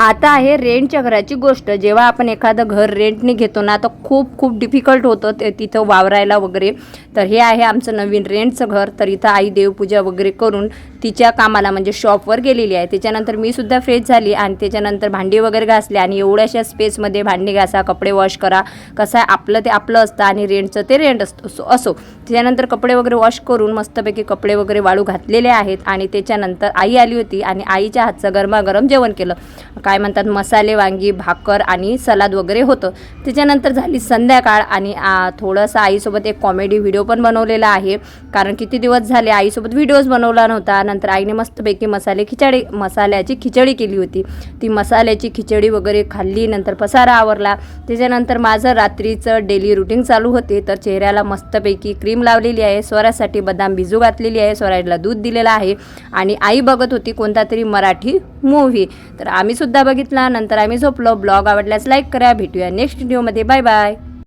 आता आहे रेंटच्या घराची गोष्ट. जेव्हा आपण एखादं घर रेंटने घेतो ना तर खूप खूप डिफिकल्ट होतं ते तिथं वावरायला वगैरे. तर हे आहे आमचं नवीन रेंटचं घर. तर इथं आई देवपूजा वगैरे करून तिच्या कामाला म्हणजे शॉपवर गेलेली आहे. त्याच्यानंतर मी सुद्धा फ्रेश झाली आणि त्याच्यानंतर भांडी वगैरे घासली आणि एवढ्याशा स्पेसमध्ये भांडी घासा कपडे वॉश करा. कसं आहे आपलं ते आपलं असतं आणि रेंटचं ते रेंट असतं. असो. त्यानंतर कपडे वगैरे वॉश करून मस्तपैकी कपडे वगैरे वाळू घातलेले आहेत आणि त्याच्यानंतर आई आली होती आणि आईच्या हातचं गरमागरम जेवण केलं. काय म्हणतात मसाले वांगी भाकर आणि सलाद वगैरे होतं. त्याच्यानंतर झाली संध्याकाळ आणि थोडंसं आईसोबत एक कॉमेडी व्हिडिओ पण बनवलेला आहे. कारण किती दिवस झाले आईसोबत व्हिडिओज बनवला नव्हता. नंतर आईने मस्तपैकी मसाले खिचडी मसाल्याची खिचडी केली होती. ती मसाल्याची खिचडी वगैरे खाल्ली नंतर पसारा आवरला. त्याच्यानंतर माझं रात्रीचं डेली रुटीन चालू होते. तर चेहऱ्याला मस्तपैकी क्रीम लावलेली आहे स्वरासाठी बदाम भिजू घातलेली आहे स्वराजला दूध दिलेलं आहे आणि आई बघत होती कोणता तरी मराठी मूव्ही तर आम्ही सुद्धा बघितला नंतर आम्ही झोपलो. ब्लॉग आवडल्यास लाईक करा. भेटूया नेक्स्ट व्हिडिओमध्ये बाय बाय